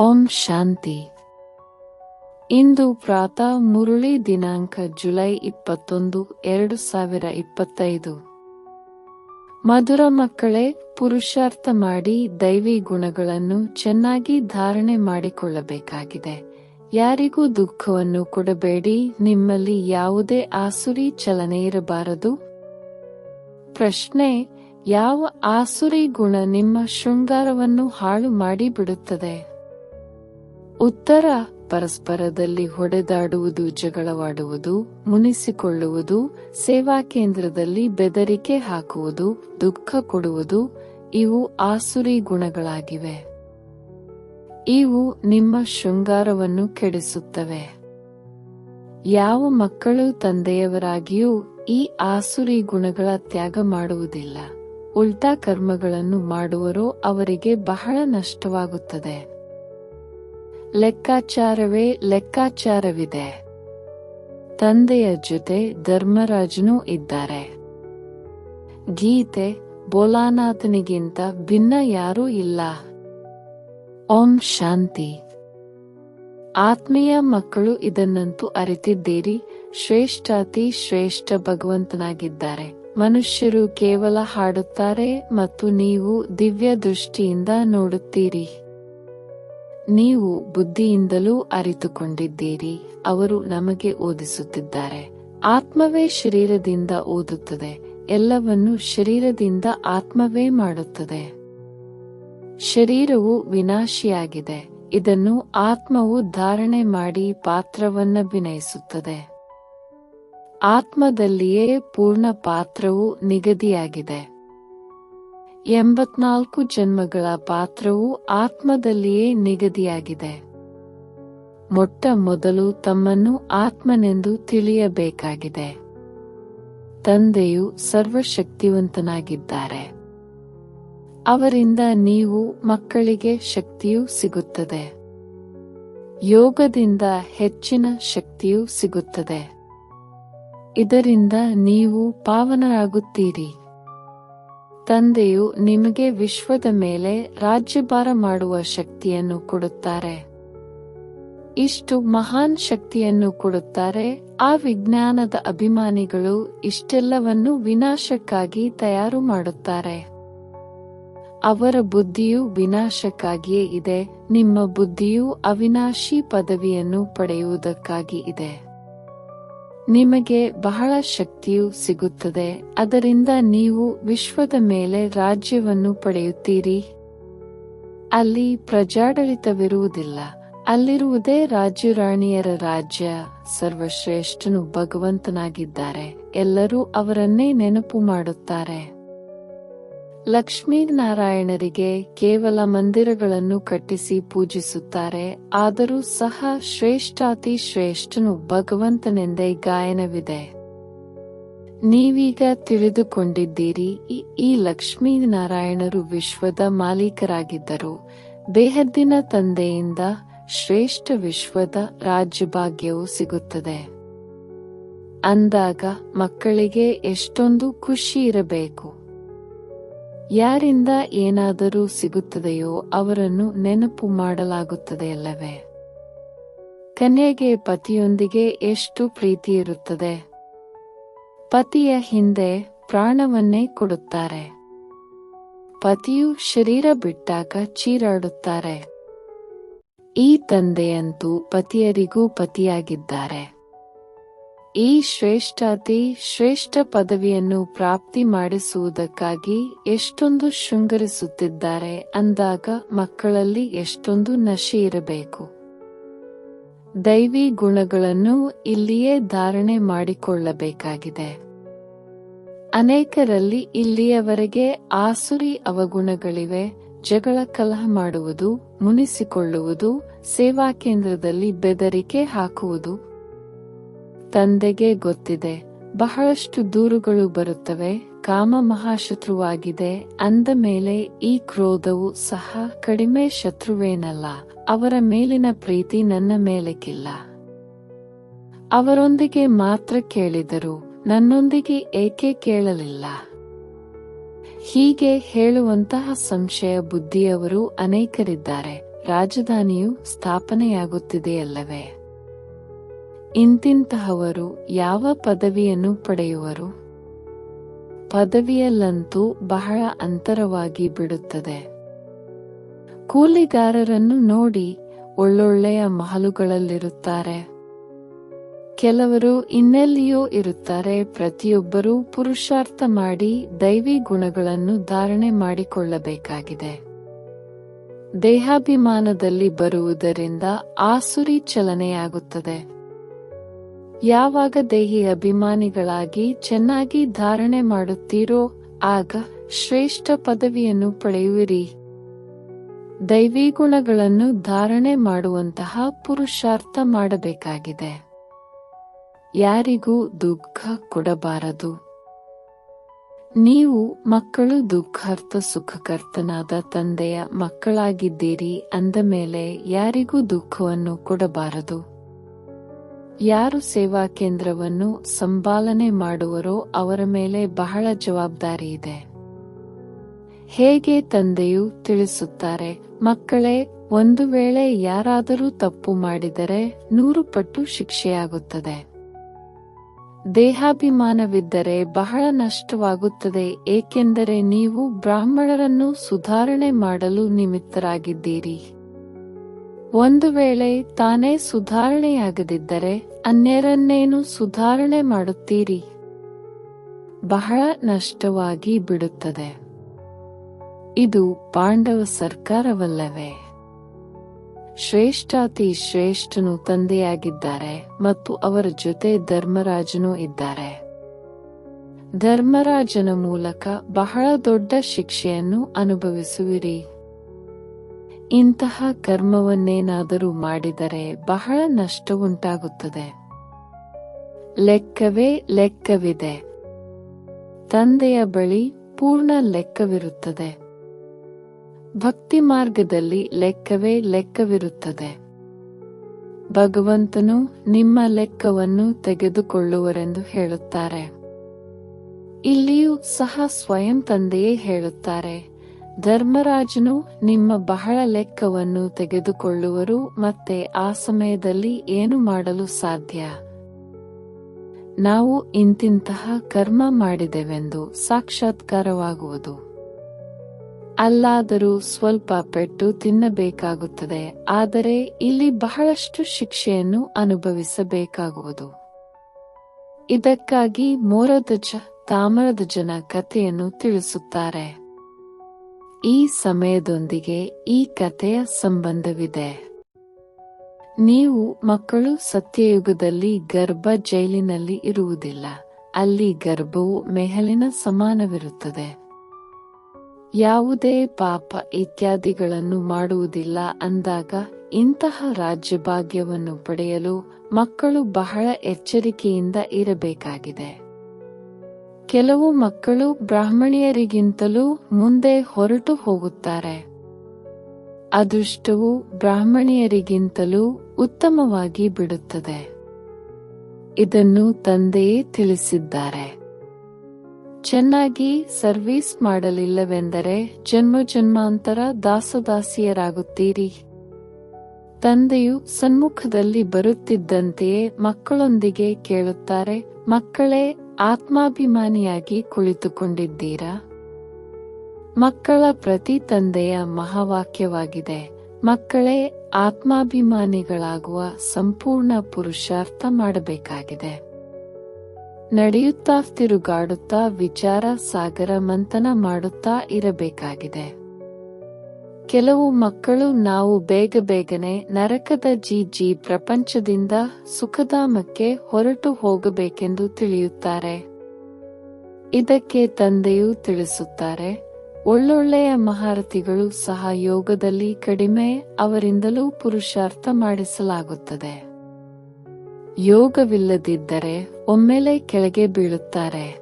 ಓಂ ಶಾಂತಿ. ಇಂದು ಪ್ರಾತಃ ಮುರುಳಿ ದಿನಾಂಕ ಜುಲೈ ಇಪ್ಪತ್ತೊಂದು, ಎರಡು ಸಾವಿರ ಇಪ್ಪತ್ತೈದು. ಮಧುರ ಮಕ್ಕಳೇ, ಪುರುಷಾರ್ಥ ಮಾಡಿ ದೈವಿ ಗುಣಗಳನ್ನು ಚೆನ್ನಾಗಿ ಧಾರಣೆ ಮಾಡಿಕೊಳ್ಳಬೇಕಾಗಿದೆ. ಯಾರಿಗೂ ದುಃಖವನ್ನು ಕೊಡಬೇಡಿ, ನಿಮ್ಮಲ್ಲಿ ಯಾವುದೇ ಆಸುರಿ ಚಲನೆ ಇರಬಾರದು. ಪ್ರಶ್ನೆ, ಯಾವ ಆಸುರಿ ಗುಣ ನಿಮ್ಮ ಶೃಂಗಾರವನ್ನು ಹಾಳು ಮಾಡಿ ಬಿಡುತ್ತದೆ ಉತ್ತರ ಪರಸ್ಪರದಲ್ಲಿ ಹೊಡೆದಾಡುವುದು, ಜಗಳವಾಡುವುದು, ಮುನಿಸಿಕೊಳ್ಳುವುದು, ಸೇವಾ ಕೇಂದ್ರದಲ್ಲಿ ಬೆದರಿಕೆ ಹಾಕುವುದು, ದುಃಖ ಕೊಡುವುದು, ಇವು ಆಸುರಿ ಗುಣಗಳಾಗಿವೆ. ಇವು ನಿಮ್ಮ ಶೃಂಗಾರವನ್ನು ಕೆಡಿಸುತ್ತವೆ. ಯಾವ ಮಕ್ಕಳು ತಂದೆಯವರಾಗಿಯೂ ಈ ಆಸುರಿ ಗುಣಗಳ ತ್ಯಾಗ ಮಾಡುವುದಿಲ್ಲ. ಉಲ್ಟಾ ಕರ್ಮಗಳನ್ನು ಮಾಡುವರೋ ಅವರಿಗೆ ಬಹಳ ನಷ್ಟವಾಗುತ್ತದೆ. ಲೆಕ್ಕಾಚಾರವೇ ಲೆಕ್ಕಾಚಾರವಿದೆ. ತಂದೆಯ ಜೊತೆ ಧರ್ಮರಾಜನೂ ಇದ್ದಾರೆ. ಗೀತೆ ಬೋಲಾನಾಥನಿಗಿಂತ ಭಿನ್ನ ಯಾರೂ ಇಲ್ಲ. ಓಂ ಶಾಂತಿ. ಆತ್ಮೀಯ ಮಕ್ಕಳು ಇದನ್ನಂತೂ ಅರಿತಿದ್ದೀರಿ. ಶ್ರೇಷ್ಠಾತಿ ಶ್ರೇಷ್ಠ ಭಗವಂತನಾಗಿದ್ದಾರೆ. ಮನುಷ್ಯರು ಕೇವಲ ಹಾಡುತ್ತಾರೆ ಮತ್ತು ನೀವು ದಿವ್ಯ ದೃಷ್ಟಿಯಿಂದ ನೋಡುತ್ತೀರಿ. ನೀವು ಬುದ್ಧಿಯಿಂದಲೂ ಅರಿತುಕೊಂಡಿದ್ದೀರಿ, ಅವರು ನಮಗೆ ಓದಿಸುತ್ತಿದ್ದಾರೆ. ಆತ್ಮವೇ ಶರೀರದಿಂದ ಓದುತ್ತದೆ, ಎಲ್ಲವನ್ನು ಶರೀರದಿಂದ ಆತ್ಮವೇ ಮಾಡುತ್ತದೆ. ಶರೀರವು ವಿನಾಶಿಯಾಗಿದೆ, ಇದನ್ನು ಆತ್ಮವು ಧಾರಣೆ ಮಾಡಿ ಪಾತ್ರವನ್ನ ವಿನಯಿಸುತ್ತದೆ. ಆತ್ಮದಲ್ಲಿಯೇ ಪೂರ್ಣ ಪಾತ್ರವು ನಿಗದಿಯಾಗಿದೆ. ಎಂಬತ್ನಾಲ್ಕು ಜನ್ಮಗಳ ಪಾತ್ರವು ಆತ್ಮದಲ್ಲಿಯೇ ನಿಗದಿಯಾಗಿದೆ. ಮೊಟ್ಟ ಮೊದಲು ತಮ್ಮನ್ನು ಆತ್ಮನೆಂದು ತಿಳಿಯಬೇಕಾಗಿದೆ. ತಂದೆಯು ಸರ್ವಶಕ್ತಿವಂತನಾಗಿದ್ದಾರೆ. ಅವರಿಂದ ನೀವು ಮಕ್ಕಳಿಗೆ ಶಕ್ತಿಯೂ ಸಿಗುತ್ತದೆ. ಯೋಗದಿಂದ ಹೆಚ್ಚಿನ ಶಕ್ತಿಯೂ ಸಿಗುತ್ತದೆ. ಇದರಿಂದ ನೀವು ಪಾವನರಾಗುತ್ತೀರಿ. ತಂದೆಯು ನಿಮಗೆ ವಿಶ್ವದ ಮೇಲೆ ರಾಜ್ಯಭಾರ ಮಾಡುವ ಶಕ್ತಿಯನ್ನು ಕೊಡುತ್ತಾರೆ. ಇಷ್ಟು ಮಹಾನ್ ಶಕ್ತಿಯನ್ನು ಕೊಡುತ್ತಾರೆ, ಆ ವಿಜ್ಞಾನದ ಅಭಿಮಾನಿಗಳು ಇಷ್ಟೆಲ್ಲವನ್ನು ವಿನಾಶಕ್ಕಾಗಿ ತಯಾರು ಮಾಡುತ್ತಾರೆ. ಅವರ ಬುದ್ಧಿಯು ವಿನಾಶಕ್ಕಾಗಿಯೇ ಇದೆ, ನಿಮ್ಮ ಬುದ್ಧಿಯು ಅವಿನಾಶಿ ಪದವಿಯನ್ನು ಪಡೆಯುವುದಕ್ಕಾಗಿ ಇದೆ. ನಿಮಗೆ ಬಹಳ ಶಕ್ತಿಯು ಸಿಗುತ್ತದೆ. ಅದರಿಂದ ನೀವು ವಿಶ್ವದ ಮೇಲೆ ರಾಜ್ಯವನ್ನು ಪಡೆಯುತ್ತೀರಿ. ಅಲ್ಲಿ ಪ್ರಜಾಡಳಿತವಿರುವುದಿಲ್ಲ. ಅಲ್ಲಿರುವುದೇ ರಾಜ್ಯರಾಣಿಯರ ರಾಜ್ಯ. ಸರ್ವಶ್ರೇಷ್ಠನು ಭಗವಂತನಾಗಿದ್ದಾರೆ. ಎಲ್ಲರೂ ಅವರನ್ನೇ ನೆನಪು ಮಾಡುತ್ತಾರೆ. ಲಕ್ಷ್ಮೀನಾರಾಯಣರಿಗೆ ಕೇವಲ ಮಂದಿರಗಳನ್ನು ಕಟ್ಟಿಸಿ ಪೂಜಿಸುತ್ತಾರೆ, ಆದರೂ ಸಹ ಶ್ರೇಷ್ಠಾತಿ ಶ್ರೇಷ್ಠನು ಭಗವಂತನೆಂದೇ ಗಾಯನವಿದೆ. ನೀವೀಗ ತಿಳಿದುಕೊಂಡಿದ್ದೀರಿ, ಈ- ಲಕ್ಷ್ಮೀನಾರಾಯಣರು ವಿಶ್ವದ ಮಾಲೀಕರಾಗಿದ್ದರು. ದೇಹದ್ದಿನ ತಂದೆಯಿಂದ ಶ್ರೇಷ್ಠ ವಿಶ್ವದ ರಾಜ್ಯಭಾಗ್ಯವು ಸಿಗುತ್ತದೆ. ಅಂದಾಗ ಮಕ್ಕಳಿಗೆ ಎಷ್ಟೊಂದು ಖುಷಿ ಇರಬೇಕು. ಯಾರಿಂದ ಏನಾದರೂ ಸಿಗುತ್ತದೆಯೋ ಅವರನ್ನು ನೆನಪು ಮಾಡಲಾಗುತ್ತದೆ ಅಲ್ಲವೇ? ಕನ್ಯೆಗೆ ಪತಿಯೊಂದಿಗೆ ಎಷ್ಟು ಪ್ರೀತಿ ಇರುತ್ತದೆ? ಪತಿಯ ಹಿಂದೆ ಪ್ರಾಣವನ್ನೇ ಕೊಡುತ್ತಾರೆ. ಪತಿಯು ಶರೀರ ಬಿಟ್ಟಾಗ ಚೀರಾಡುತ್ತಾರೆ. ಈ ತಂದೆಯಂತೂ ಪತಿಯರಿಗೂ ಪತಿಯಾಗಿದ್ದಾರೆ. ಈ ಶ್ರೇಷ್ಠಾತಿ ಶ್ರೇಷ್ಠ ಪದವಿಯನ್ನು ಪ್ರಾಪ್ತಿ ಮಾಡಿಸುವುದಕ್ಕಾಗಿ ಎಷ್ಟೊಂದು ಶೃಂಗರಿಸುತ್ತಿದ್ದಾರೆ ಅಂದಾಗ ಮಕ್ಕಳಲ್ಲಿ ಎಷ್ಟೊಂದು ನಶೆ ಇರಬೇಕು. ದೈವಿ ಗುಣಗಳನ್ನು ಇಲ್ಲಿಯೇ ಧಾರಣೆ ಮಾಡಿಕೊಳ್ಳಬೇಕಾಗಿದೆ. ಅನೇಕರಲ್ಲಿ ಇಲ್ಲಿಯವರೆಗೆ ಆಸುರಿ ಅವಗುಣಗಳಿವೆ, ಜಗಳ ಕಲಹ ಮಾಡುವುದು, ಮುನಿಸಿಕೊಳ್ಳುವುದು, ಸೇವಾ ಕೇಂದ್ರದಲ್ಲಿ ಬೆದರಿಕೆ ಹಾಕುವುದು ತಂದೆಗೆ ಗೊತ್ತಿದೆ. ಬಹಳಷ್ಟು ದೂರುಗಳು ಬರುತ್ತವೆ. ಕಾಮ ಮಹಾಶತ್ರುವಾಗಿದೆ. ಅಂದ ಮೇಲೆ ಈ ಕ್ರೋಧವು ಸಹ ಕಡಿಮೆ ಶತ್ರುವೇನಲ್ಲ. ಅವರ ಮೇಲಿನ ಪ್ರೀತಿ ನನ್ನ ಮೇಲಕ್ಕಿಲ್ಲ. ಅವರೊಂದಿಗೆ ಮಾತ್ರ ಕೇಳಿದರು. ನನ್ನೊಂದಿಗೆ ಏಕೆ ಕೇಳಲಿಲ್ಲ? ಹೀಗೆ ಹೇಳುವಂತಹ ಸಂಶಯ ಬುದ್ಧಿಯವರು ಅನೇಕರಿದ್ದಾರೆ. ರಾಜಧಾನಿಯು ಸ್ಥಾಪನೆಯಾಗುತ್ತಿದೆಯಲ್ಲವೇ? ಇಂತಿಂತಹವರು ಯಾವ ಪದವಿಯನ್ನು ಪಡೆಯುವರು? ಪದವಿಯಲ್ಲಂತೂ ಬಹಳ ಅಂತರವಾಗಿ ಬಿಡುತ್ತದೆ. ಕೂಲಿಗಾರರನ್ನು ನೋಡಿ ಒಳ್ಳೊಳ್ಳೆಯ ಮಹಲುಗಳಲ್ಲಿರುತ್ತಾರೆ. ಕೆಲವರು ಇನ್ನೆಲ್ಲಿಯೋ ಇರುತ್ತಾರೆ, ಪ್ರತಿಯೊಬ್ಬರೂ ಪುರುಷಾರ್ಥ ಮಾಡಿ ದೈವಿ ಗುಣಗಳನ್ನು ಧಾರಣೆ ಮಾಡಿಕೊಳ್ಳಬೇಕಾಗಿದೆ. ದೇಹಾಭಿಮಾನದಲ್ಲಿ ಬರುವುದರಿಂದ ಆಸುರಿ ಚಲನೆಯಾಗುತ್ತದೆ. ಯಾವಾಗ ದೇಹಿ ಅಭಿಮಾನಿಗಳಾಗಿ ಚೆನ್ನಾಗಿ ಧಾರಣೆ ಮಾಡುತ್ತೀರೋ, ಆಗ ಶ್ರೇಷ್ಠ ಪದವಿಯನ್ನು ಪಡೆಯುವಿರಿ. ದೈವಿ ಗುಣಗಳನ್ನು ಧಾರಣೆ ಮಾಡುವಂತಹ ಪುರುಷಾರ್ಥ ಮಾಡಬೇಕಾಗಿದೆ. ಯಾರಿಗೂ ದುಃಖ ಕೊಡಬಾರದು. ನೀವು ಮಕ್ಕಳು ದುಃಖಾರ್ಥ ಸುಖಕರ್ತನಾದ ತಂದೆಯ ಮಕ್ಕಳಾಗಿದ್ದೀರಿ ಅಂದ ಮೇಲೆ ಯಾರಿಗೂ ದುಃಖವನ್ನು ಕೊಡಬಾರದು. ಯಾರು ಸೇವಾ ಕೇಂದ್ರವನ್ನು ಸಂಭಾಲನೆ ಮಾಡುವರೋ ಅವರ ಮೇಲೆ ಬಹಳ ಜವಾಬ್ದಾರಿ ಇದೆ. ಹೇಗೆ ತಂದೆಯು ತಿಳಿಸುತ್ತಾರೆ, ಮಕ್ಕಳೇ, ಒಂದು ವೇಳೆ ಯಾರಾದರೂ ತಪ್ಪು ಮಾಡಿದರೆ ನೂರು ಪಟ್ಟು ಶಿಕ್ಷೆಯಾಗುತ್ತದೆ. ದೇಹಾಭಿಮಾನವಿದ್ದರೆ ಬಹಳ ನಷ್ಟವಾಗುತ್ತದೆ, ಏಕೆಂದರೆ ನೀವು ಬ್ರಾಹ್ಮಣರನ್ನು ಸುಧಾರಣೆ ಮಾಡಲು ನಿಮಿತ್ತರಾಗಿದ್ದೀರಿ. ಒಂದು ವೇಳೆ ತಾನೇ ಸುಧಾರಣೆಯಾಗದಿದ್ದರೆ ಅನ್ಯರನ್ನೇನು ಸುಧಾರಣೆ ಮಾಡುತ್ತೀರಿ? ಬಹಳ ನಷ್ಟವಾಗಿ ಬಿಡುತ್ತದೆ. ಇದು ಪಾಂಡವ ಸರ್ಕಾರವಲ್ಲವೇ? ಶ್ರೇಷ್ಠಾತಿ ಶ್ರೇಷ್ಠನು ತಂದೆಯಾಗಿದ್ದಾರೆ ಮತ್ತು ಅವರ ಜೊತೆ ಧರ್ಮರಾಜನೂ ಇದ್ದಾರೆ. ಧರ್ಮರಾಜನ ಮೂಲಕ ಬಹಳ ದೊಡ್ಡ ಶಿಕ್ಷೆಯನ್ನು ಅನುಭವಿಸುವಿರಿ. ಇಂತಹ ಕರ್ಮವನ್ನೇನಾದರೂ ಮಾಡಿದರೆ ಬಹಳ ನಷ್ಟವುಂಟಾಗುತ್ತದೆ. ಲೆಕ್ಕವೇ ಲೆಕ್ಕವಿದೆ. ತಂದೆಯ ಬಳಿ ಪೂರ್ಣ ಲೆಕ್ಕವಿರುತ್ತದೆ. ಭಕ್ತಿ ಮಾರ್ಗದಲ್ಲಿ ಲೆಕ್ಕವೇ ಲೆಕ್ಕವಿರುತ್ತದೆ. ಭಗವಂತನು ನಿಮ್ಮ ಲೆಕ್ಕವನ್ನು ತೆಗೆದುಕೊಳ್ಳುವರೆಂದು ಹೇಳುತ್ತಾರೆ. ಇಲ್ಲಿಯೂ ಸಹ ಸ್ವಯಂ ತಂದೆಯೇ ಹೇಳುತ್ತಾರೆ. ಧರ್ಮರಾಜನು ನಿಮ್ಮ ಬಹಳ ಲೆಕ್ಕವನ್ನು ತೆಗೆದುಕೊಳ್ಳುವರು ಮತ್ತೆ ಆ ಸಮಯದಲ್ಲಿ ಏನು ಮಾಡಲು ಸಾಧ್ಯ? ನಾವು ಇಂತಿಂತಹ ಕರ್ಮ ಮಾಡಿದೆವೆಂದು ಸಾಕ್ಷಾತ್ಕಾರವಾಗುವುದು. ಅಲ್ಲಾದರೂ ಸ್ವಲ್ಪ ಪೆಟ್ಟು ತಿನ್ನಬೇಕಾಗುತ್ತದೆ, ಆದರೆ ಇಲ್ಲಿ ಬಹಳಷ್ಟು ಶಿಕ್ಷೆಯನ್ನು ಅನುಭವಿಸಬೇಕಾಗುವುದು. ಇದಕ್ಕಾಗಿ ಮೋರಧ್ವಜ ಜನ ಕಥೆಯನ್ನು ತಿಳಿಸುತ್ತಾರೆ. ಈ ಸಮಯದೊಂದಿಗೆ ಈ ಕಥೆಯ ಸಂಬಂಧವಿದೆ. ನೀವು ಮಕ್ಕಳು ಸತ್ಯಯುಗದಲ್ಲಿ ಗರ್ಭ ಜೈಲಿನಲ್ಲಿ ಇರುವುದಿಲ್ಲ. ಅಲ್ಲಿ ಗರ್ಭವು ಮೆಹಲಿನ ಸಮಾನವಿರುತ್ತದೆ. ಯಾವುದೇ ಪಾಪ ಇತ್ಯಾದಿಗಳನ್ನು ಮಾಡುವುದಿಲ್ಲ ಅಂದಾಗ ಇಂತಹ ರಾಜ್ಯಭಾಗ್ಯವನ್ನು ಪಡೆಯಲು ಮಕ್ಕಳು ಬಹಳ ಎಚ್ಚರಿಕೆಯಿಂದ ಇರಬೇಕಾಗಿದೆ. ಕೆಲವು ಮಕ್ಕಳು ಬ್ರಾಹ್ಮಣಿಯರಿಗಿಂತಲೂ ಮುಂದೆ ಹೊರಟು ಹೋಗುತ್ತಾರೆ. ಅದೃಷ್ಟವು ಬ್ರಾಹ್ಮಣಿಯರಿಗಿಂತಲೂ ಉತ್ತಮವಾಗಿ ಬಿಡುತ್ತದೆ. ಇದನ್ನು ತಂದೆಯೇ ತಿಳಿಸಿದ್ದಾರೆ. ಚೆನ್ನಾಗಿ ಸರ್ವಿಸ್ ಮಾಡಲಿಲ್ಲವೆಂದರೆ ಜನ್ಮ ಜನ್ಮಾಂತರ ದಾಸದಾಸಿಯರಾಗುತ್ತೀರಿ. ತಂದೆಯು ಸನ್ಮುಖದಲ್ಲಿ ಬರುತ್ತಿದ್ದಂತೆಯೇ ಮಕ್ಕಳೊಂದಿಗೆ ಕೇಳುತ್ತಾರೆ, ಮಕ್ಕಳೇ ಆತ್ಮಾಭಿಮಾನಿಯಾಗಿ ಕುಳಿತುಕೊಂಡಿದ್ದೀರಾ? ಮಕ್ಕಳ ಪ್ರತಿ ತಂದೆಯ ಮಹಾವಾಕ್ಯವಾಗಿದೆ, ಮಕ್ಕಳೇ ಆತ್ಮಾಭಿಮಾನಿಗಳಾಗುವ ಸಂಪೂರ್ಣ ಪುರುಷಾರ್ಥ ಮಾಡಬೇಕಾಗಿದೆ. ನಡೆಯುತ್ತಾ ತಿರುಗಾಡುತ್ತಾ ವಿಚಾರ ಸಾಗರ ಮಂಥನ ಮಾಡುತ್ತಾ ಇರಬೇಕಾಗಿದೆ. ಕೆಲವು ಮಕ್ಕಳು ನಾವು ಬೇಗ ಬೇಗನೆ ನರಕದ ಜಿ ಜಿ ಪ್ರಪಂಚದಿಂದ ಸುಖಧಾಮಕ್ಕೆ ಹೊರಟು ಹೋಗಬೇಕೆಂದು ತಿಳಿಯುತ್ತಾರೆ. ಇದಕ್ಕೆ ತಂದೆಯು ತಿಳಿಸುತ್ತಾರೆ, ಒಳ್ಳೊಳ್ಳೆಯ ಮಹಾರಥಿಗಳು ಸಹ ಯೋಗದಲ್ಲಿ ಕಡಿಮೆ ಅವರಿಂದಲೂ ಪುರುಷಾರ್ಥ ಮಾಡಿಸಲಾಗುತ್ತದೆ. ಯೋಗವಿಲ್ಲದಿದ್ದರೆ ಒಮ್ಮೆಲೆ ಕೆಳಗೆ ಬೀಳುತ್ತಾರೆ.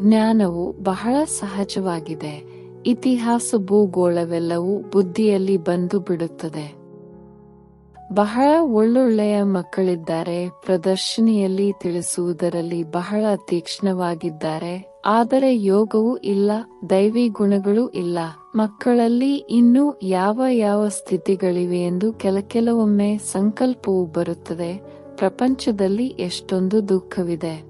ಜ್ಞಾನವು ಬಹಳ ಸಹಜವಾಗಿದೆ. ಇತಿಹಾಸ ಭೂಗೋಳವೆಲ್ಲವೂ ಬುದ್ಧಿಯಲ್ಲಿ ಬಂದು ಬಿಡುತ್ತದೆ. ಬಹಳ ಒಳ್ಳೊಳ್ಳೆಯ ಮಕ್ಕಳಿದ್ದಾರೆ, ಪ್ರದರ್ಶನಿಯಲ್ಲಿ ತಿಳಿಸುವುದರಲ್ಲಿ ಬಹಳ ತೀಕ್ಷ್ಣವಾಗಿದ್ದಾರೆ, ಆದರೆ ಯೋಗವೂ ಇಲ್ಲ, ದೈವಿ ಗುಣಗಳು ಇಲ್ಲ, ಮಕ್ಕಳಲ್ಲಿ ಇನ್ನೂ ಯಾವ ಯಾವ ಸ್ಥಿತಿಗಳಿವೆ ಎಂದು ಕೆಲ ಕೆಲವೊಮ್ಮೆ ಸಂಕಲ್ಪವು ಬರುತ್ತದೆ, ಪ್ರಪಂಚದಲ್ಲಿ ಎಷ್ಟೊಂದು ದುಃಖವಿದೆ.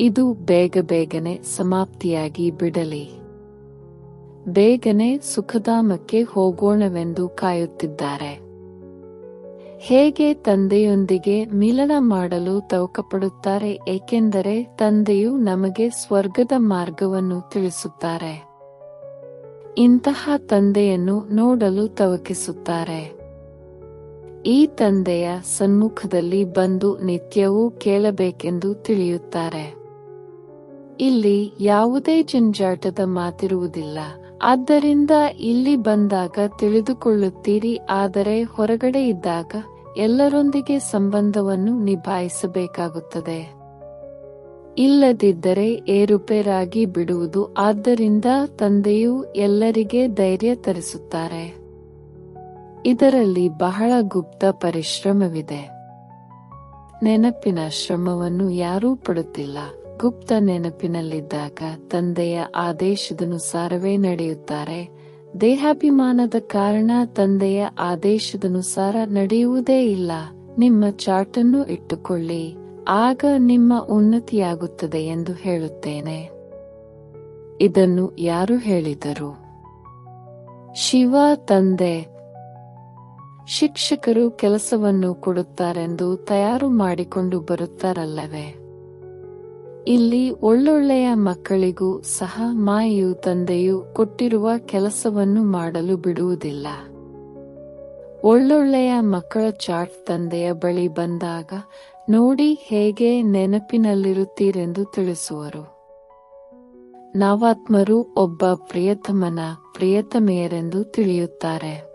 ಇದು ಬೇಗ ಬೇಗನೆ ಸಮಾಪ್ತಿಯಾಗಿ ಬಿಡಲಿ. ಬೇಗನೆ ಸುಖಧಾಮಕ್ಕೆ ಹೋಗೋಣವೆಂದು ಕಾಯುತ್ತಿದ್ದಾರೆ. ಹೇಗೆ ತಂದೆಯೊಂದಿಗೆ ಮಿಲನ ಮಾಡಲು ತವಕಪಡುತ್ತಾರೆ ಏಕೆಂದರೆ ತಂದೆಯು ನಮಗೆ ಸ್ವರ್ಗದ ಮಾರ್ಗವನ್ನು ತಿಳಿಸುತ್ತಾರೆ. ಇಂತಹ ತಂದೆಯನ್ನು ನೋಡಲು ತವಕಿಸುತ್ತಾರೆ. ಈ ತಂದೆಯ ಸನ್ಮುಖದಲ್ಲಿ ಬಂದು ನಿತ್ಯವೂ ಕೇಳಬೇಕೆಂದು ತಿಳಿಯುತ್ತಾರೆ. ಇಲ್ಲಿ ಯಾವುದೇ ಜಂಜಾಟದ ಮಾತಿರುವುದಿಲ್ಲ. ಆದ್ದರಿಂದ ಇಲ್ಲಿ ಬಂದಾಗ ತಿಳಿದುಕೊಳ್ಳುತ್ತೀರಿ, ಆದರೆ ಹೊರಗಡೆ ಇದ್ದಾಗ ಎಲ್ಲರೊಂದಿಗೆ ಸಂಬಂಧವನ್ನು ನಿಭಾಯಿಸಬೇಕಾಗುತ್ತದೆ. ಇಲ್ಲದಿದ್ದರೆ ಏರುಪೇರಾಗಿ ಬಿಡುವುದು, ಆದ್ದರಿಂದ ತಂದೆಯು ಎಲ್ಲರಿಗೆ ಧೈರ್ಯ ತರಿಸುತ್ತಾರೆ. ಇದರಲ್ಲಿ ಬಹಳ ಗುಪ್ತ ಪರಿಶ್ರಮವಿದೆ. ನೆನಪಿನ ಶ್ರಮವನ್ನು ಯಾರೂ ಪಡುತ್ತಿಲ್ಲ. ಗುಪ್ತ ನೆನಪಿನಲ್ಲಿದ್ದಾಗ ತಂದೆಯ ಆದೇಶದನುಸಾರವೇ ನಡೆಯುತ್ತಾರೆ. ದೇಹಾಭಿಮಾನದ ಕಾರಣ ತಂದೆಯ ಆದೇಶದನುಸಾರ ನಡೆಯುವುದೇ ಇಲ್ಲ. ನಿಮ್ಮ ಚಾಟನ್ನು ಇಟ್ಟುಕೊಳ್ಳಿ. ಆಗ ನಿಮ್ಮ ಉನ್ನತಿಯಾಗುತ್ತದೆ ಎಂದು ಹೇಳುತ್ತೇನೆ. ಇದನ್ನು ಯಾರು ಹೇಳಿದರು? ಶಿವ ತಂದೆ. ಶಿಕ್ಷಕರು ಕೆಲಸವನ್ನು ಕೊಡುತ್ತಾರೆಂದು ತಯಾರು ಮಾಡಿಕೊಂಡು ಬರುತ್ತಾರಲ್ಲವೇ? ಇಲ್ಲಿ ಒಳ್ಳೊಳ್ಳೆಯ ಮಕ್ಕಳಿಗೂ ಸಹ ಮಾಯು ತಂದೆಯು ಕೊಟ್ಟಿರುವ ಕೆಲಸವನ್ನು ಮಾಡಲು ಬಿಡುವುದಿಲ್ಲ. ಒಳ್ಳೊಳ್ಳೆಯ ಮಕ್ಕಳ ಚಾಟ್ ತಂದೆಯ ಬಳಿ ಬಂದಾಗ ನೋಡಿ ಹೇಗೆ ನೆನಪಿನಲ್ಲಿರುತ್ತೀರೆಂದು ತಿಳಿಸುವರು. ನಾವಾತ್ಮರು ಒಬ್ಬ ಪ್ರಿಯತಮನ ಪ್ರಿಯತಮೆಯರೆಂದು ತಿಳಿಯುತ್ತಾರೆ.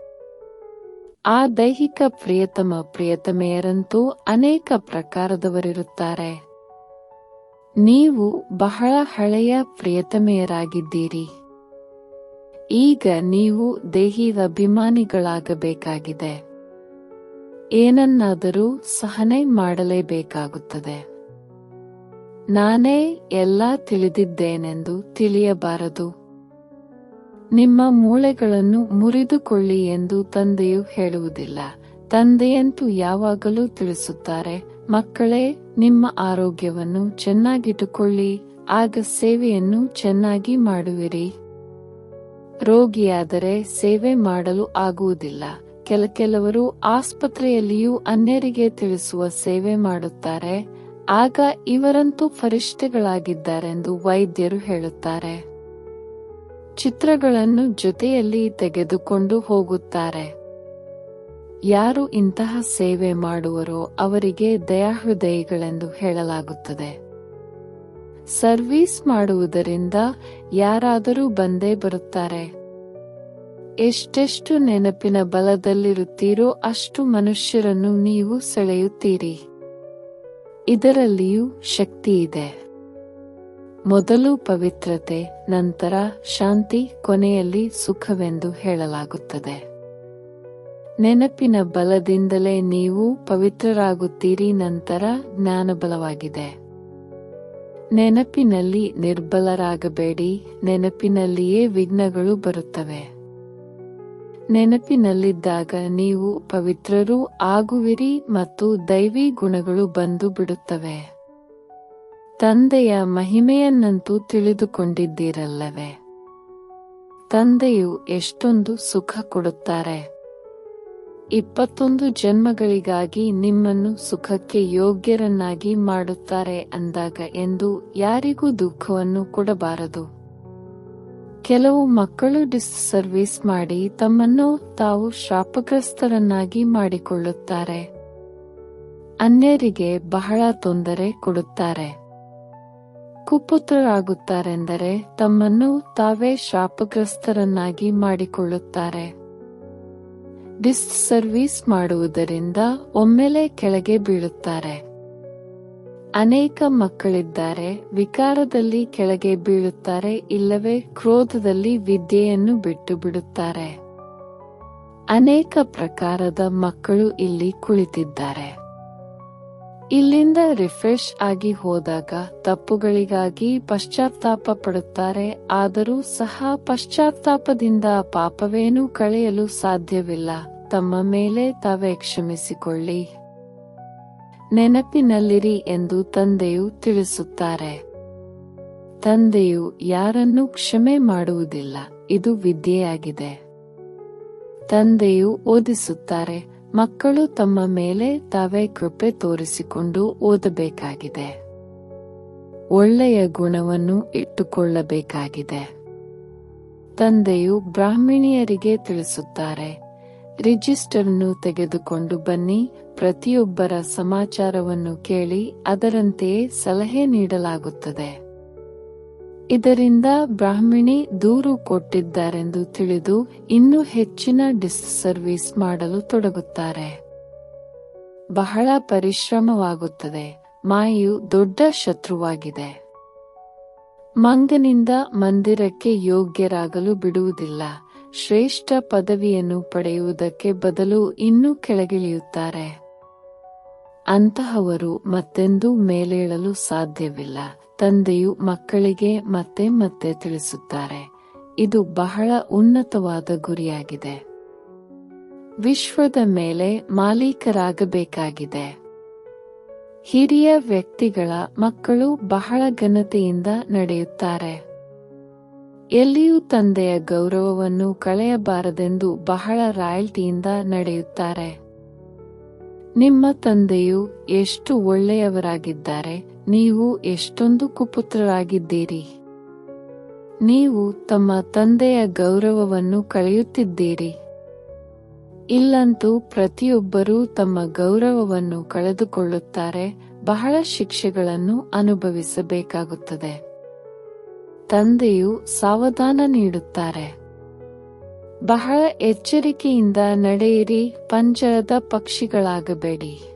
ಆ ದೈಹಿಕ ಪ್ರಿಯತಮ ಪ್ರಿಯತಮೆಯರಂತೂ ಅನೇಕ ಪ್ರಕಾರದವರಿರುತ್ತಾರೆ. ನೀವು ಬಹಳ ಹಳೆಯ ಪ್ರಿಯತಮೆಯರಾಗಿದ್ದೀರಿ. ಈಗ ನೀವು ದೇಹಿ ಅಭಿಮಾನಿಗಳಾಗಬೇಕಾಗಿದೆ ಏನನ್ನಾದರೂ ಸಹನೆ ಮಾಡಲೇಬೇಕಾಗುತ್ತದೆ. ನಾನೇ ಎಲ್ಲ ತಿಳಿದಿದ್ದೇನೆಂದು ತಿಳಿಯಬಾರದು. ನಿಮ್ಮ ಮೂಳೆಗಳನ್ನು ಮುರಿದುಕೊಳ್ಳಿ ಎಂದು ತಂದೆಯು ಹೇಳುವುದಿಲ್ಲ. ತಂದೆಯಂತೂ ಯಾವಾಗಲೂ ತಿಳಿಸುತ್ತಾರೆ, ಮಕ್ಕಳೇ ನಿಮ್ಮ ಆರೋಗ್ಯವನ್ನು ಚೆನ್ನಾಗಿಟ್ಟುಕೊಳ್ಳಿ, ಆಗ ಸೇವೆಯನ್ನು ಚೆನ್ನಾಗಿ ಮಾಡುವಿರಿ. ರೋಗಿಯಾದರೆ ಸೇವೆ ಮಾಡಲು ಆಗುವುದಿಲ್ಲ. ಕೆಲ ಕೆಲವರು ಆಸ್ಪತ್ರೆಯಲ್ಲಿಯೂ ಅನ್ಯರಿಗೆ ತಿಳಿಸುವ ಸೇವೆ ಮಾಡುತ್ತಾರೆ. ಆಗ ಇವರಂತೂ ಫರಿಷ್ಠೆಗಳಾಗಿದ್ದಾರೆಂದು ವೈದ್ಯರು ಹೇಳುತ್ತಾರೆ. ಚಿತ್ರಗಳನ್ನು ಜೊತೆಯಲ್ಲಿ ತೆಗೆದುಕೊಂಡು ಹೋಗುತ್ತಾರೆ. ಯಾರು ಇಂತಹ ಸೇವೆ ಮಾಡುವರೋ ಅವರಿಗೆ ದಯಾಹೃದಯಿಗಳೆಂದು ಹೇಳಲಾಗುತ್ತದೆ. ಸರ್ವೀಸ್ ಮಾಡುವುದರಿಂದ ಯಾರಾದರೂ ಬಂದೇ ಬರುತ್ತಾರೆ. ಎಷ್ಟೆಷ್ಟು ನೆನಪಿನ ಬಲದಲ್ಲಿರುತ್ತೀರೋ ಅಷ್ಟು ಮನುಷ್ಯರನ್ನು ನೀವು ಸೆಳೆಯುತ್ತೀರಿ. ಇದರಲ್ಲಿಯೂ ಶಕ್ತಿ ಇದೆ. ಮೊದಲು ಪವಿತ್ರತೆ, ನಂತರ ಶಾಂತಿ, ಕೊನೆಯಲ್ಲಿ ಸುಖವೆಂದು ಹೇಳಲಾಗುತ್ತದೆ. ನೆನಪಿನ ಬಲದಿಂದಲೇ ನೀವು ಪವಿತ್ರರಾಗುತ್ತೀರಿ ನಂತರ ಜ್ಞಾನಬಲವಾಗಿದೆ. ನೆನಪಿನಲ್ಲಿ ನಿರ್ಬಲರಾಗಬೇಡಿ, ನೆನಪಿನಲ್ಲಿಯೇ ವಿಘ್ನಗಳು ಬರುತ್ತವೆ. ನೆನಪಿನಲ್ಲಿದ್ದಾಗ ನೀವು ಪವಿತ್ರರು ಆಗುವಿರಿ ಮತ್ತು ದೈವಿ ಗುಣಗಳು ಬಂದು ಬಿಡುತ್ತವೆ. ತಂದೆಯ ಮಹಿಮೆಯನ್ನಂತೂ ತಿಳಿದುಕೊಂಡಿದ್ದೀರಲ್ಲವೇ. ತಂದೆಯು ಎಷ್ಟೊಂದು ಸುಖ ಕೊಡುತ್ತಾರೆ. ಇಪ್ಪತ್ತೊಂದು ಜನ್ಮಗಳಿಗಾಗಿ ನಿಮ್ಮನ್ನು ಸುಖಕ್ಕೆ ಯೋಗ್ಯರನ್ನಾಗಿ ಮಾಡುತ್ತಾರೆ ಅಂದಾಗ ಎಂದು ಯಾರಿಗೂ ದುಃಖವನ್ನು ಕೊಡಬಾರದು. ಕೆಲವು ಮಕ್ಕಳು ಡಿಸ್ ಸರ್ವಿಸ್ ಮಾಡಿ ತಮ್ಮನ್ನು ತಾವು ಶಾಪಗ್ರಸ್ತರನ್ನಾಗಿ ಮಾಡಿಕೊಳ್ಳುತ್ತಾರೆ. ಅನ್ಯರಿಗೆ ಬಹಳ ತೊಂದರೆ ಕೊಡುತ್ತಾರೆ. ಕುಪುತ್ರರಾಗುತ್ತಾರೆಂದರೆ ತಮ್ಮನ್ನು ತಾವೇ ಶಾಪಗ್ರಸ್ತರನ್ನಾಗಿ ಮಾಡಿಕೊಳ್ಳುತ್ತಾರೆ. ಡಿಸ್ ಸರ್ವಿಸ್ ಮಾಡುವುದರಿಂದ ಒಮ್ಮೆಲೆ ಕೆಳಗೆ ಬೀಳುತ್ತಾರೆ. ಅನೇಕ ಮಕ್ಕಳಿದ್ದಾರೆ, ವಿಕಾರದಲ್ಲಿ ಕೆಳಗೆ ಬೀಳುತ್ತಾರೆ, ಇಲ್ಲವೇ ಕ್ರೋಧದಲ್ಲಿ ವಿದ್ಯೆಯನ್ನು ಬಿಟ್ಟು ಬಿಡುತ್ತಾರೆ. ಅನೇಕ ಪ್ರಕಾರದ ಮಕ್ಕಳು ಇಲ್ಲಿ ಕುಳಿತಿದ್ದಾರೆ. ಇಲ್ಲಿಂದ ರಿಫ್ರೆಶ್ ಆಗಿ ಹೋದಾಗ ತಪ್ಪುಗಳಿಗಾಗಿ ಪಶ್ಚಾತ್ತಾಪ ಪಡುತ್ತಾರೆ, ಆದರೂ ಸಹ ಪಶ್ಚಾತ್ತಾಪದಿಂದ ಪಾಪವೇನೂ ಕಳೆಯಲು ಸಾಧ್ಯವಿಲ್ಲ. ತಮ್ಮ ಮೇಲೆ ತಾವೇ ಕ್ಷಮಿಸಿಕೊಳ್ಳಿ. ನೆನಪಿನಲ್ಲಿರಿ ಎಂದು ತಂದೆಯು ತಿಳಿಸುತ್ತಾರೆ. ತಂದೆಯು ಯಾರನ್ನು ಕ್ಷಮೆ ಮಾಡುವುದಿಲ್ಲ, ಇದು ವಿದ್ಯೆಯಾಗಿದೆ. ತಂದೆಯು ಓದಿಸುತ್ತಾರೆ ಮಕ್ಕಳು ತಮ್ಮ ಮೇಲೆ ತಾವೇ ಕೃಪೆ ತೋರಿಸಿಕೊಂಡು ಓದಬೇಕಾಗಿದೆ. ಒಳ್ಳೆಯ ಗುಣವನ್ನು ಇಟ್ಟುಕೊಳ್ಳಬೇಕಾಗಿದೆ. ತಂದೆಯು ಬ್ರಾಹ್ಮಿಣಿಯರಿಗೆ ತಿಳಿಸುತ್ತಾರೆ, ರಿಜಿಸ್ಟರ್ನ್ನು ತೆಗೆದುಕೊಂಡು ಬನ್ನಿ, ಪ್ರತಿಯೊಬ್ಬರ ಸಮಾಚಾರವನ್ನು ಕೇಳಿ ಅದರಂತೆಯೇ ಸಲಹೆ ನೀಡಲಾಗುತ್ತದೆ. ಇದರಿಂದ ಬ್ರಾಹ್ಮಿಣಿ ದೂರು ಕೊಟ್ಟಿದ್ದಾರೆಂದು ತಿಳಿದು ಇನ್ನೂ ಹೆಚ್ಚಿನ ಡಿಸ್ ಸರ್ವಿಸ್ ಮಾಡಲು ತೊಡಗುತ್ತಾರೆ. ಬಹಳ ಪರಿಶ್ರಮವಾಗುತ್ತದೆ. ಮಾಯು ದೊಡ್ಡ ಶತ್ರುವಾಗಿದೆ. ಮಂಗನಿಂದ ಮಂದಿರಕ್ಕೆ ಯೋಗ್ಯರಾಗಲು ಬಿಡುವುದಿಲ್ಲ. ಶ್ರೇಷ್ಠ ಪದವಿಯನ್ನು ಪಡೆಯುವುದಕ್ಕೆ ಬದಲು ಇನ್ನೂ ಕೆಳಗಿಳಿಯುತ್ತಾರೆ. ಅಂತಹವರು ಮತ್ತೆಂದೂ ಮೇಲೇಳಲು ಸಾಧ್ಯವಿಲ್ಲ. ತಂದೆಯು ಮಕ್ಕಳಿಗೆ ಮತ್ತೆ ಮತ್ತೆ ತಿಳಿಸುತ್ತಾರೆ. ಇದು ಬಹಳ ಉನ್ನತವಾದ ಗುರಿಯಾಗಿದೆ. ವಿಶ್ವದ ಮೇಲೆ ಮಾಲೀಕರಾಗಬೇಕಾಗಿದೆ. ಹಿರಿಯ ವ್ಯಕ್ತಿಗಳ ಮಕ್ಕಳು ಬಹಳ ಘನತೆಯಿಂದ ನಡೆಯುತ್ತಾರೆ. ಎಲ್ಲಿಯೂ ತಂದೆಯ ಗೌರವವನ್ನು ಕಳೆಯಬಾರದೆಂದು ಬಹಳ ರಾಯಲ್ಟಿಯಿಂದ ನಡೆಯುತ್ತಾರೆ. ನಿಮ್ಮ ತಂದೆಯು ಎಷ್ಟು ಒಳ್ಳೆಯವರಾಗಿದ್ದಾರೆ ನೀವು ಎಷ್ಟೊಂದು ಕುಪುತ್ರರಾಗಿದ್ದೀರಿ. ನೀವು ತಮ್ಮ ತಂದೆಯ ಗೌರವವನ್ನು ಕಳೆಯುತ್ತಿದ್ದೀರಿ. ಇಲ್ಲಂತೂ ಪ್ರತಿಯೊಬ್ಬರೂ ತಮ್ಮ ಗೌರವವನ್ನು ಕಳೆದುಕೊಳ್ಳುತ್ತಾರೆ, ಬಹಳ ಶಿಕ್ಷೆಗಳನ್ನು ಅನುಭವಿಸಬೇಕಾಗುತ್ತದೆ. ತಂದೆಯು ಸಾವಧಾನ ನೀಡುತ್ತಾರೆ. ಬಹಳ ಎಚ್ಚರಿಕೆಯಿಂದ ನಡೆಯಿರಿ ಪಂಜರದ ಪಕ್ಷಿಗಳಾಗಬೇಡಿ.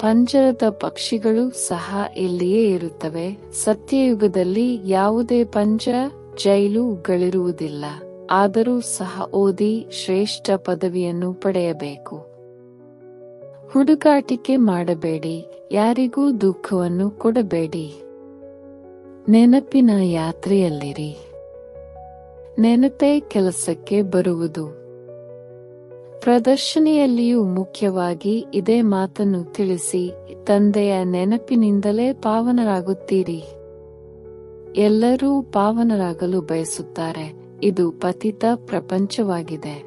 ಪಂಜರದ ಪಕ್ಷಿಗಳು ಸಹ ಇಲ್ಲಿಯೇ ಇರುತ್ತವೆ. ಸತ್ಯಯುಗದಲ್ಲಿ ಯಾವುದೇ ಪಂಜ ಜೈಲುಗಳಿರುವುದಿಲ್ಲ ಆದರೂ ಸಹ ಓದಿ ಶ್ರೇಷ್ಠ ಪದವಿಯನ್ನು ಪಡೆಯಬೇಕು. ಹುಡುಕಾಟಿಕೆ ಮಾಡಬೇಡಿ. ಯಾರಿಗೂ ದುಃಖವನ್ನು ಕೊಡಬೇಡಿ. ನೆನಪಿನ ಯಾತ್ರೆಯಲ್ಲಿರಿ. ನೆನಪೇ ಕೆಲಸಕ್ಕೆ ಬರುವುದು. ಪ್ರದರ್ಶನೆಯಲ್ಲಿಯೂ ಮುಖ್ಯವಾಗಿ ಇದೇ ಮಾತನ್ನು ತಿಳಿಸಿ, ತಂದೆಯ ನೆನಪಿನಿಂದಲೇ ಪಾವನರಾಗುತ್ತೀರಿ. ಎಲ್ಲರೂ ಪಾವನರಾಗಲು ಬಯಸುತ್ತಾರೆ. ಇದು ಪತಿತ ಪ್ರಪಂಚವಾಗಿದೆ.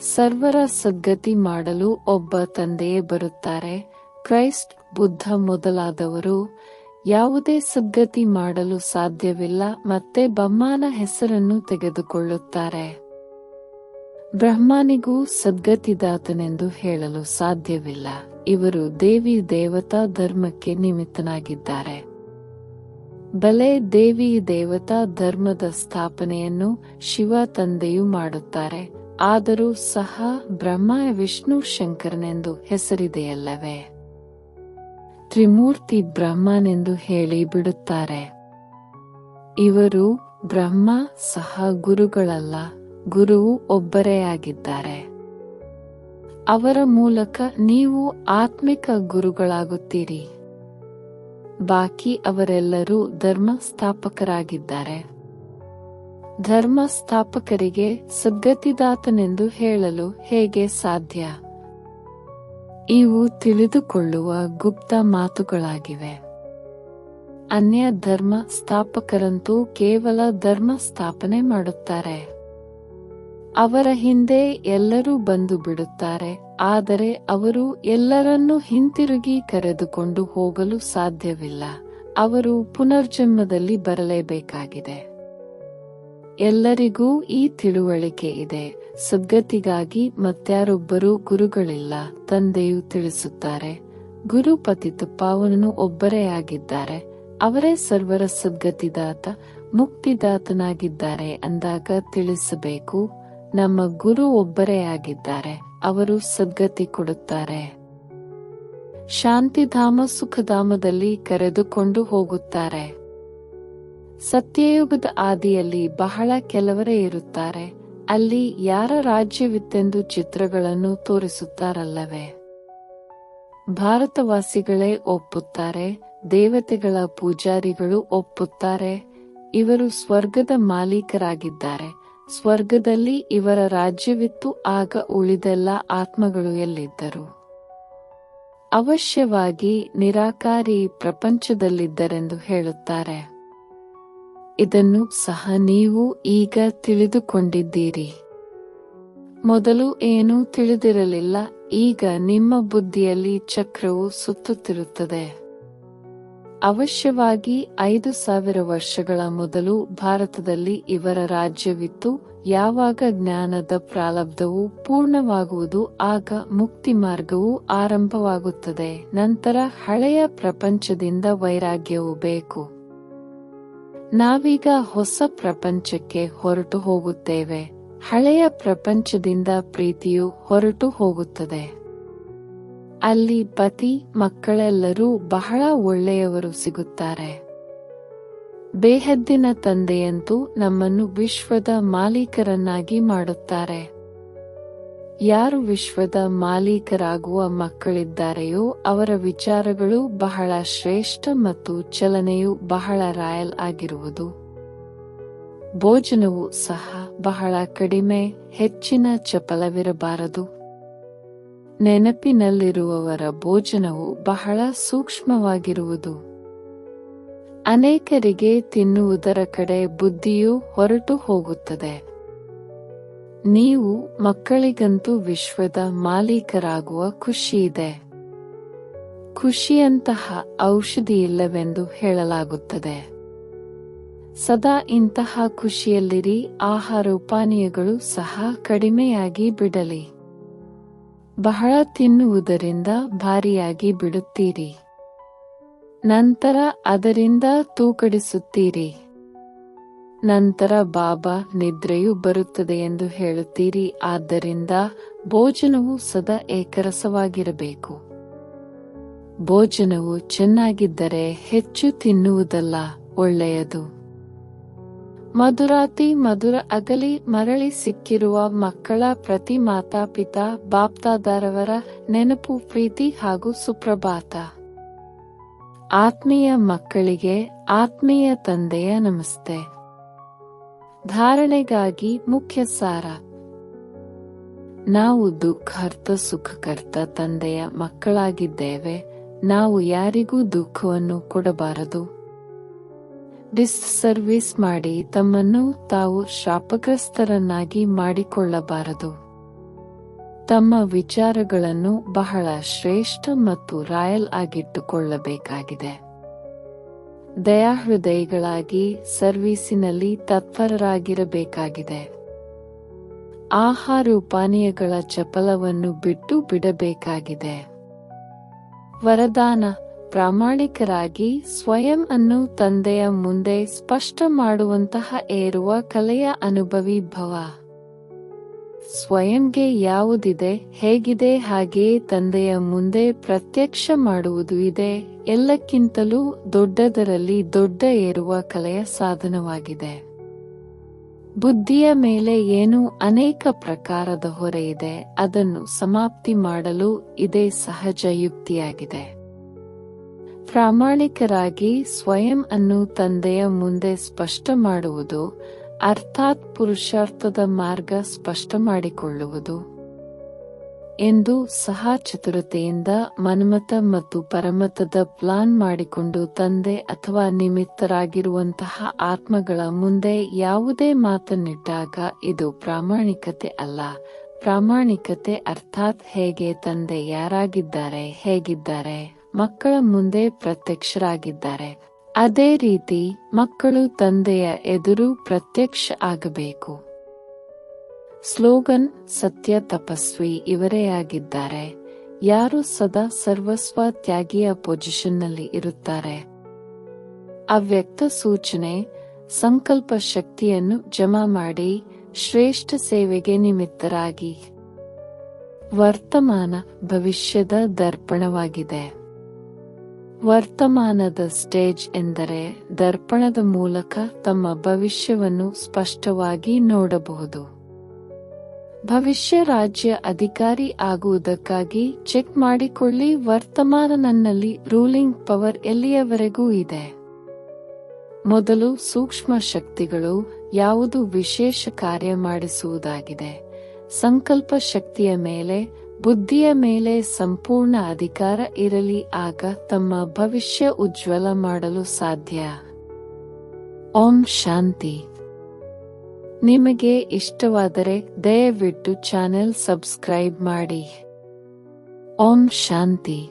ಸರ್ವರ ಸದ್ಗತಿ ಮಾಡಲು ಒಬ್ಬ ತಂದೆಯೇ ಬರುತ್ತಾರೆ. ಕ್ರೈಸ್ಟ್, ಬುದ್ಧ ಮೊದಲಾದವರು ಯಾವುದೇ ಸದ್ಗತಿ ಮಾಡಲು ಸಾಧ್ಯವಿಲ್ಲ, ಮತ್ತೆ ಬಮ್ಮಾನ ಹೆಸರನ್ನು ತೆಗೆದುಕೊಳ್ಳುತ್ತಾರೆ. ಬ್ರಹ್ಮನಿಗೂ ಸದ್ಗತಿದಾತನೆಂದು ಹೇಳಲು ಸಾಧ್ಯವಿಲ್ಲ. ಇವರು ದೇವಿ ದೇವತಾ ಧರ್ಮಕ್ಕೆ ನಿಮಿತ್ತನಾಗಿದ್ದಾರೆ. ಬಲೆ ದೇವಿ ದೇವತಾ ಧರ್ಮದ ಸ್ಥಾಪನೆಯನ್ನು ಶಿವ ತಂದೆಯು ಮಾಡುತ್ತಾರೆ. ಆದರೂ ಸಹ ಬ್ರಹ್ಮ ವಿಷ್ಣು ಶಂಕರನೆಂದು ಹೆಸರಿದೆಯಲ್ಲವೇ? ತ್ರಿಮೂರ್ತಿ ಬ್ರಹ್ಮನೆಂದು ಹೇಳಿ ಬಿಡುತ್ತಾರೆ. ಇವರು ಬ್ರಹ್ಮ ಸಹ ಗುರುಗಳಲ್ಲ. ಗುರುವು ಒಬ್ಬರೇ ಆಗಿದ್ದಾರೆ ಅವರ ಮೂಲಕ ನೀವು ಆತ್ಮಿಕ ಗುರುಗಳಾಗುತ್ತೀರಿ. ಬಾಕಿ ಅವರೆಲ್ಲರೂ ಧರ್ಮ ಸ್ಥಾಪಕರಾಗಿದ್ದಾರೆ ಧರ್ಮ ಸ್ಥಾಪಕರಿಗೆ ಸದ್ಗತಿದಾತನೆಂದು ಹೇಳಲು ಹೇಗೆ ಸಾಧ್ಯ? ಇವು ತಿಳಿದುಕೊಳ್ಳುವ ಗುಪ್ತ ಮಾತುಗಳಾಗಿವೆ. ಅನ್ಯ ಧರ್ಮ ಸ್ಥಾಪಕರಂತೂ ಕೇವಲ ಧರ್ಮ ಸ್ಥಾಪನೆ ಮಾಡುತ್ತಾರೆ. ಅವರ ಹಿಂದೆ ಎಲ್ಲರೂ ಬಂದು ಬಿಡುತ್ತಾರೆ, ಆದರೆ ಅವರು ಎಲ್ಲರನ್ನೂ ಹಿಂತಿರುಗಿ ಕರೆದುಕೊಂಡು ಹೋಗಲು ಸಾಧ್ಯವಿಲ್ಲ. ಅವರು ಪುನರ್ಜನ್ಮದಲ್ಲಿ ಬರಲೇಬೇಕಾಗಿದೆ. ಎಲ್ಲರಿಗೂ ಈ ತಿಳುವಳಿಕೆ ಇದೆ. ಸದ್ಗತಿಗಾಗಿ ಮತ್ಯಾರೊಬ್ಬರೂ ಗುರುಗಳಿಲ್ಲ, ತಂದೆಯು ತಿಳಿಸುತ್ತಾರೆ. ಗುರು ಅವನನ್ನು ಒಬ್ಬರೇ ಆಗಿದ್ದಾರೆ. ಅವರೇ ಸರ್ವರ ಸದ್ಗತಿದಾತ, ಮುಕ್ತಿದಾತನಾಗಿದ್ದಾರೆ ಅಂದಾಗ ತಿಳಿಸಬೇಕು. ನಮ್ಮ ಗುರು ಒಬ್ಬರೇ ಆಗಿದ್ದಾರೆ, ಅವರು ಸದ್ಗತಿ ಕೊಡುತ್ತಾರೆ. ಶಾಂತಿಧಾಮ ಸುಖಧಾಮದಲ್ಲಿ ಕರೆದುಕೊಂಡು ಹೋಗುತ್ತಾರೆ. ಸತ್ಯಯುಗದ ಆದಿಯಲ್ಲಿ ಬಹಳ ಕೆಲವರೇ ಇರುತ್ತಾರೆ, ಅಲ್ಲಿ ಯಾರ ರಾಜ್ಯವಿತ್ತೆಂದು ಚಿತ್ರಗಳನ್ನು ತೋರಿಸುತ್ತಾರಲ್ಲವೇ? ಭಾರತವಾಸಿಗಳೇ ಒಪ್ಪುತ್ತಾರೆ, ದೇವತೆಗಳ ಪೂಜಾರಿಗಳು ಒಪ್ಪುತ್ತಾರೆ, ಇವರು ಸ್ವರ್ಗದ ಮಾಲೀಕರಾಗಿದ್ದಾರೆ ಸ್ವರ್ಗದಲ್ಲಿ ಇವರ ರಾಜ್ಯವಿತ್ತು, ಆಗ ಉಳಿದೆಲ್ಲ ಆತ್ಮಗಳು ಎಲ್ಲಿದ್ದರು? ಅವಶ್ಯವಾಗಿ ನಿರಾಕಾರಿ ಪ್ರಪಂಚದಲ್ಲಿದ್ದರೆಂದು ಹೇಳುತ್ತಾರೆ. ಇದನ್ನು ಸಹ ನೀವು ಈಗ ತಿಳಿದುಕೊಂಡಿದ್ದೀರಿ. ಮೊದಲು ಏನೂ ತಿಳಿದಿರಲಿಲ್ಲ, ಈಗ ನಿಮ್ಮ ಬುದ್ಧಿಯಲ್ಲಿ ಚಕ್ರವು ಸುತ್ತುತ್ತಿರುತ್ತದೆ. ಅವಶ್ಯವಾಗಿ ಐದು ಸಾವಿರ ವರ್ಷಗಳ ಮೊದಲು ಭಾರತದಲ್ಲಿ ಇವರ ರಾಜ್ಯವಿತ್ತು, ಯಾವಾಗ ಜ್ಞಾನದ ಪ್ರಾರಬ್ಧವು ಪೂರ್ಣವಾಗುವುದು, ಆಗ ಮುಕ್ತಿ ಮಾರ್ಗವು ಆರಂಭವಾಗುತ್ತದೆ, ನಂತರ ಹಳೆಯ ಪ್ರಪಂಚದಿಂದ ವೈರಾಗ್ಯವು ಬೇಕು. ನಾವೀಗ ಹೊಸ ಪ್ರಪಂಚಕ್ಕೆ ಹೊರಟು ಹೋಗುತ್ತೇವೆ, ಹಳೆಯ ಪ್ರಪಂಚದಿಂದ ಪ್ರೀತಿಯು ಹೊರಟು ಹೋಗುತ್ತದೆ. ಅಲ್ಲಿ ಪತಿ, ಮಕ್ಕಳೆಲ್ಲರೂ ಬಹಳ ಒಳ್ಳೆಯವರು ಸಿಗುತ್ತಾರೆ. ಬೇಹದ್ದಿನ ತಂದೆಯಂತೂ ನಮ್ಮನ್ನು ವಿಶ್ವದ ಮಾಲೀಕರನ್ನಾಗಿ ಮಾಡುತ್ತಾರೆ. ಯಾರು ವಿಶ್ವದ ಮಾಲೀಕರಾಗುವ ಮಕ್ಕಳಿದ್ದಾರೆಯೋ ಅವರ ವಿಚಾರಗಳು ಬಹಳ ಶ್ರೇಷ್ಠ ಮತ್ತು ಚಲನೆಯು ಬಹಳ ರಾಯಲ್ ಆಗಿರುವುದು. ಭೋಜನವು ಸಹ ಬಹಳ ಕಡಿಮೆ, ಹೆಚ್ಚಿನ ಚಪಲವಿರಬಾರದು. ನೆನಪಿನಲ್ಲಿರುವವರ ಭೋಜನವು ಬಹಳ ಸೂಕ್ಷ್ಮವಾಗಿರುವುದು. ಅನೇಕರಿಗೆ ತಿನ್ನುವುದರ ಕಡೆ ಬುದ್ಧಿಯು ಹೊರಟು ಹೋಗುತ್ತದೆ. ನೀವು ಮಕ್ಕಳಿಗಂತೂ ವಿಶ್ವದ ಮಾಲೀಕರಾಗುವ ಖುಷಿಯಿದೆ ಖುಷಿಯಂತಹ ಔಷಧಿಯಿಲ್ಲವೆಂದು ಹೇಳಲಾಗುತ್ತದೆ. ಸದಾ ಇಂತಹ ಖುಷಿಯಲ್ಲಿರಿ ಆಹಾರ ಪಾನೀಯಗಳು ಸಹ ಕಡಿಮೆಯಾಗಿ ಬಿಡಲಿ. ಬಹಳ ತಿನ್ನುವುದರಿಂದ ಭಾರಿಯಾಗಿ ಬಿಡುತ್ತೀರಿ. ನಂತರ ಅದರಿಂದ ತೂಕಡಿಸುತ್ತೀರಿ. ನಂತರ ಬಾಬಾ ನಿದ್ರೆಯು ಬರುತ್ತದೆ ಎಂದು ಹೇಳುತ್ತೀರಿ, ಆದ್ದರಿಂದ ಭೋಜನವು ಸದಾ ಏಕರಸವಾಗಿರಬೇಕು. ಭೋಜನವು ಚೆನ್ನಾಗಿದ್ದರೆ ಹೆಚ್ಚು ತಿನ್ನುವುದಲ್ಲ, ಒಳ್ಳೆಯದು. ಮಧುರಾತಿ, ಮಧುರ ಅಗಲಿ, ಮರಳಿ ಸಿಕ್ಕಿರುವ ಮಕ್ಕಳ ಪ್ರತಿ ಮಾತಾ ಮಾತಾಪಿತಾ ಬಾಪ್ತಾದಾರವರ ನೆನಪು, ಪ್ರೀತಿ ಹಾಗೂ ಸುಪ್ರಭಾತ. ಆತ್ಮೀಯ ಮಕ್ಕಳಿಗೆ ಆತ್ಮೀಯ ತಂದೆಯ ನಮಸ್ತೆ. ಧಾರಣೆಗಾಗಿ ಮುಖ್ಯ ಸಾರ. ನಾವು ದುಃಖಾರ್ಥ ಸುಖಕರ್ತ ತಂದೆಯ ಮಕ್ಕಳಾಗಿದ್ದೇವೆ. ನಾವು ಯಾರಿಗೂ ದುಃಖವನ್ನು ಕೊಡಬಾರದು. ಡಿಸ್ ಸರ್ವಿಸ್ ಮಾಡಿ ತಮ್ಮನ್ನು ತಾವು ಶಾಪಗ್ರಸ್ತರನ್ನಾಗಿ ಮಾಡಿಕೊಳ್ಳಬಾರದು. ತಮ್ಮ ವಿಚಾರಗಳನ್ನು ಬಹಳ ಶ್ರೇಷ್ಠ ಮತ್ತು ರಾಯಲ್ ಆಗಿಟ್ಟುಕೊಳ್ಳಬೇಕಾಗಿದೆ. ದಯಾಹೃದಯಗಳಾಗಿ ಸರ್ವೀಸಿನಲ್ಲಿ ತತ್ಪರರಾಗಿರಬೇಕಾಗಿದೆ. ಆಹಾರ ಪಾನೀಯಗಳ ಚಪಲವನ್ನು ಬಿಟ್ಟು ಬಿಡಬೇಕಾಗಿದೆ. ವರದಾನ ಪ್ರಾಮಾಣಿಕರಾಗಿ ಸ್ವಯಂ ಅನ್ನು ತಂದೆಯ ಮುಂದೆ ಸ್ಪಷ್ಟ ಮಾಡುವಂತಹ ಏರುವ ಕಲೆಯ ಅನುಭವಿ ಭವ. ಸ್ವಯಂಗೆ ಯಾವುದಿದೆ, ಹೇಗಿದೆ, ಹಾಗೆಯೇ ತಂದೆಯ ಮುಂದೆ ಪ್ರತ್ಯಕ್ಷ ಮಾಡುವುದು ಇದೆ, ಎಲ್ಲಕ್ಕಿಂತಲೂ ದೊಡ್ಡದರಲ್ಲಿ ದೊಡ್ಡ ಏರುವ ಕಲೆಯ ಸಾಧನವಾಗಿದೆ. ಬುದ್ಧಿಯ ಮೇಲೆ ಏನು ಅನೇಕ ಪ್ರಕಾರದ ಹೊರೆ ಇದೆ, ಅದನ್ನು ಸಮಾಪ್ತಿ ಮಾಡಲು ಇದೇ ಸಹಜ ಯುಕ್ತಿಯಾಗಿದೆ. ಪ್ರಾಮಾಣಿಕರಾಗಿ ಸ್ವಯಂ ಅನ್ನು ತಂದೆಯ ಮುಂದೆ ಸ್ಪಷ್ಟ ಮಾಡುವುದು, ಅರ್ಥಾತ್ ಪುರುಷಾರ್ಥದ ಮಾರ್ಗ ಸ್ಪಷ್ಟ ಮಾಡಿಕೊಳ್ಳುವುದು ಎಂದು ಸಹ ಚತುರತೆಯಿಂದ ಮನ್ಮತ ಮತ್ತು ಪರಮತದ ಪ್ಲಾನ್ ಮಾಡಿಕೊಂಡು ತಂದೆ ಅಥವಾ ನಿಮಿತ್ತರಾಗಿರುವಂತಹ ಆತ್ಮಗಳ ಮುಂದೆ ಯಾವುದೇ ಮಾತನ್ನಿಟ್ಟಾಗ ಇದು ಪ್ರಾಮಾಣಿಕತೆ ಅಲ್ಲ. ಪ್ರಾಮಾಣಿಕತೆ ಅರ್ಥಾತ್ ಹೇಗೆ ತಂದೆ ಯಾರಾಗಿದ್ದಾರೆ, ಹೇಗಿದ್ದಾರೆ? ಮಕ್ಕಳ ಮುಂದೆ ಪ್ರತ್ಯಕ್ಷರಾಗಿದ್ದಾರೆ. ಅದೇ ರೀತಿ ಮಕ್ಕಳು ತಂದೆಯ ಎದುರು ಪ್ರತ್ಯಕ್ಷ ಆಗಬೇಕು. ಸ್ಲೋಗನ್, ಸತ್ಯ ತಪಸ್ವಿ ಇವರೇ ಆಗಿದ್ದಾರೆ. ಯಾರು ಸದಾ ಸರ್ವಸ್ವ ತ್ಯಾಗಿಯ ಪೊಸಿಷನ್ನಲ್ಲಿ ಇರುತ್ತಾರೆ? ಅವ್ಯಕ್ತ ಸೂಚನೆ, ಸಂಕಲ್ಪ ಶಕ್ತಿಯನ್ನು ಜಮಾ ಮಾಡಿ ಶ್ರೇಷ್ಠ ಸೇವೆಗೆ ನಿಮಿತ್ತರಾಗಿ. ವರ್ತಮಾನ ಭವಿಷ್ಯದ ದರ್ಪಣವಾಗಿದೆ. ವರ್ತಮಾನದ ಸ್ಟೇಜ್ ಎಂದರೆ ದರ್ಪಣದ ಮೂಲಕ ತಮ್ಮ ಭವಿಷ್ಯವನ್ನು ಸ್ಪಷ್ಟವಾಗಿ ನೋಡಬಹುದು. ಭವಿಷ್ಯ ರಾಜ್ಯ ಅಧಿಕಾರಿ ಆಗುವುದಕ್ಕಾಗಿ ಚೆಕ್ ಮಾಡಿಕೊಳ್ಳಿ, ವರ್ತಮಾನ ನನ್ನಲ್ಲಿ ರೂಲಿಂಗ್ ಪವರ್ ಎಲ್ಲಿಯವರೆಗೂ ಇದೆ. ಮೊದಲು ಸೂಕ್ಷ್ಮ ಶಕ್ತಿಗಳು ಯಾವುದು ವಿಶೇಷ ಕಾರ್ಯ ಮಾಡಿಸುವುದಾಗಿದೆ. ಸಂಕಲ್ಪ ಶಕ್ತಿಯ ಮೇಲೆ ಬುದ್ಧಿಯ ಮೇಲೆ ಸಂಪೂರ್ಣ ಅಧಿಕಾರ ಇರಲಿ, ಆಗ ತಮ್ಮ ಭವಿಷ್ಯ ಉಜ್ವಲ ಮಾಡಲು ಸಾಧ್ಯ. ಓಂ ಶಾಂತಿ. ನಿಮಗೆ ಇಷ್ಟವಾದರೆ ದಯವಿಟ್ಟು ಚಾನೆಲ್ ಸಬ್ಸ್ಕ್ರೈಬ್ ಮಾಡಿ. ಓಂ ಶಾಂತಿ.